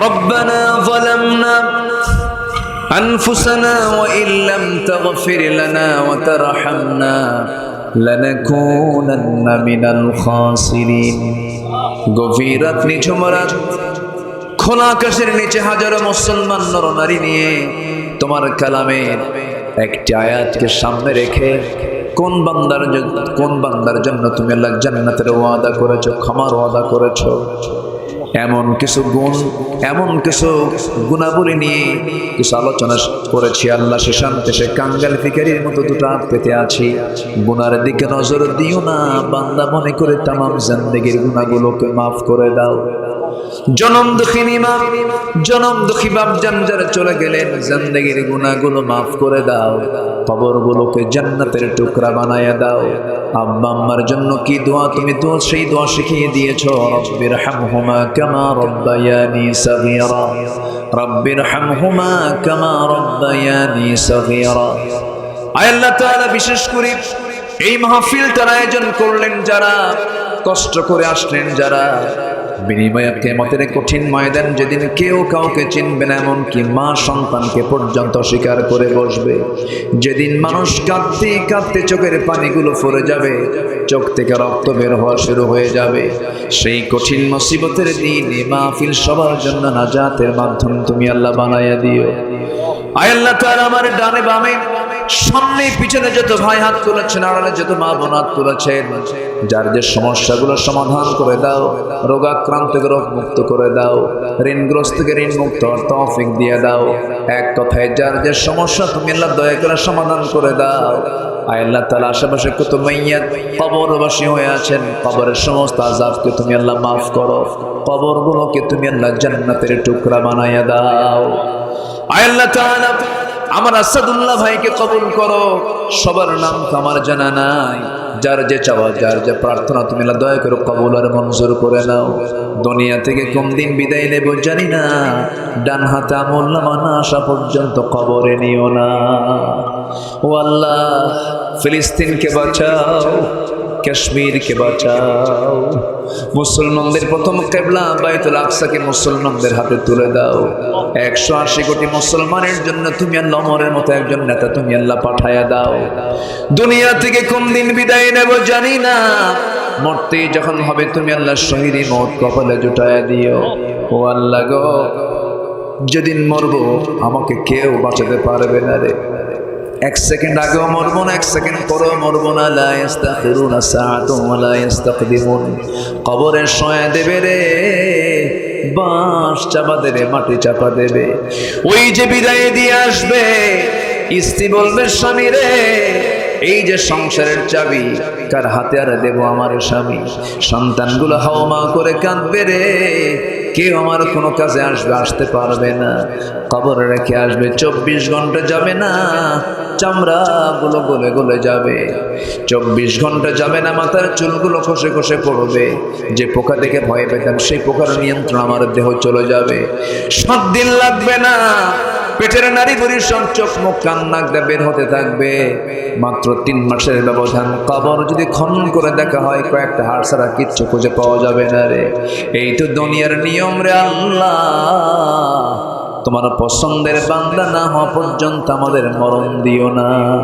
ربنا ظلمنا أنفسنا وإن لم تغفر لنا وترحمنا لنكونن من الخاسرين গভীরাত নিঝুম রাত খোলা আকাশের নিচে হাজারো মুসলমান নরনারী নিয়ে তোমার কালামের একটি আয়াতকে সামনে রেখে কোন বান্দার জ- কোন বান্দার জন্য তুমি আল্লাহ জান্নাতের ওয়াদা করেছো ক্ষমার ওয়াদা করেছো এমন কিছু গুণ, এমন কিছু গুণাবলী নিয়ে কিছু আলোচনা করেছি। আল্লাহ সে শান্তি সে কাঙ্গাল ফিকারির মতো দুটো হাত পেতে আছি। গুনার দিকে নজর দিও না, বান্দা মনে করে তামাম জিন্দগির গুণাগুলোকে মাফ করে দাও। জনম দুঃখিনী মা জনম দুঃখী বাপ যারা চলে গেলেন, জিন্দগির গুণাগুলো মাফ করে দাও। কবরগুলোকে জান্নাতের টুকরা বানায় দাও। আব্বা আম্মার জন্য কি দোয়া তুমি তো সেই দোয়া শিখিয়ে দিয়েছ? রব্বির হামহুমা কামা রব্বায়ানি সাগীরা। রব্বির হামহুমা কামা রব্বায়ানি সাগীরা। আল্লাহ তাআলা, বিশেষ করে এই মাহফিলটার আয়োজন করলেন যারা, কষ্ট করে আসলেন যারা। বিনিময়ে কেমতের কঠিন ময়দান যেদিন কেউ কাউকে চিনবে না, এমনকি মা সন্তানকে পর্যন্ত স্বীকার করে বসবে। যেদিন মানুষ কাঁদতে কাঁদতে চোখের পানিগুলো ফরে যাবে চোখ থেকে রক্ত বের হওয়া শুরু হয়ে যাবে। সেই কঠিন মুসিবতের দিন মাহফিল সবার জন্য নাজাতের মাধ্যম তুমি আল্লাহ বানাইয়া দিও। আয় আল্লাহ তাআলা আমার ডানে বামে, সামনে পিছনে যত ভাই হাত তুলেছেন, আড়ালে যত মা বোন হাত তুলেছেন, যার যে সমস্যাগুলো সমাধান করে দাও, রোগাক্রান্তকে রোগ মুক্ত করে দাও ঋণগ্রস্তকে ঋণ মুক্ত তৌফিক দিয়ে দাও। এক কথায়, যার যে সমস্যা তুমি আল্লাহ দয়া করে সমাধান করে দাও। আয় আল্লাহ তালা আশেপাশে কত মাইয়াত কবরবাসী হয়ে আছেন, কবরের সমস্ত আজাবকে তুমি আল্লাহ মাফ করো, কবরগুলোকে তুমি আল্লাহ জান্নাতের টুকরা বানাইয়া দাও। আল্লাহ আমার আসাদুল্লাহ ভাইকে কবুল করো, সবার নাম তো আমার জানা নাই। যার যে চাওয়া, যার যে প্রার্থনা, তুমি দয়া করে কবল আর মঞ্জুর করে নাও। দুনিয়া থেকে কোন দিন বিদায় নেব জানি না। ডান হাতে আমল নামা না আসা পর্যন্ত কবরে নিও না। ও আল্লাহ, ফিলিস্তিনকে বাঁচাও, কাশ্মীরকে বাঁচাও। মুসলমানদের প্রথম কেবলা বাইতুল আকসাকে মুসলমানদের হাতে তুলে দাও। একশো আশি কোটি মুসলমানের জন্য তুমি আল্লাহ অমরের মতো একজন নেতা তুমি আল্লাহ পাঠায়া দাও। দুনিয়া থেকে কোন দিন বিদায় নেব জানি না। মরতে যখন হবে তুমি আল্লাহ শহীদ মত কপালে জুটায়া দিও। ও আল্লাহ গো, যেদিন মরবো আমাকে কেউ বাঁচাতে পারবে না রে। এক সেকেন্ড আগেও মরবো না, এক সেকেন্ড পরেও মরবো না। লা ইস্তাখিরুনা সাআতুম ওয়া লা ইস্তাকদিমুন কবরে শোয়া দেবে রে, বাঁশ চাপা দেবে, মাটি চাপা দেবে। ওই যে বিদায় দিয়ে আসবে, স্ত্রী বলবে, স্বামী রে, এই যে সংসারের চাবি, কার হাতে আর দেবো আমার স্বামী? সন্তানগুলো হাওমা করে কাঁদবে রে। কেউ আমার কোনো কাজে আসবে, আসতে পারবে না। কবর রেখে আসবে, চব্বিশ ঘণ্টা যাবে না। চামড়া গুলো গলে গলে যাবে। চব্বিশ ঘণ্টা যাবে না, মাথার চুলগুলো খসে খসে পড়বে। যে পোকা থেকে ভয় পেতাম, সেই পোকার নিয়ন্ত্রণ আমার দেহ চলে যাবে। সাত দিন লাগবে না। পেটের নারী বুড়ির সব চোখ মুখ, কান, নাক বের হতে থাকবে। মাত্র তিন মাসের ব্যবধান। কবর যদি খনন করে দেখা হয়, কয়েকটা হাড় ছাড়া কিচ্ছু খুঁজে পাওয়া যাবে না রে। এই তো দুনিয়ার নিয়ম রে আল্লাহ। তোমার পছন্দের বান্দা না হওয়া পর্যন্ত আমাদের মরণ দিও না।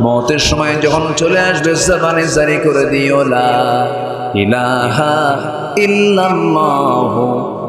মতের সময় যখন চলে আসবে, জবানে জারি করে দিও লা ইলাহা ইল্লাল্লাহু।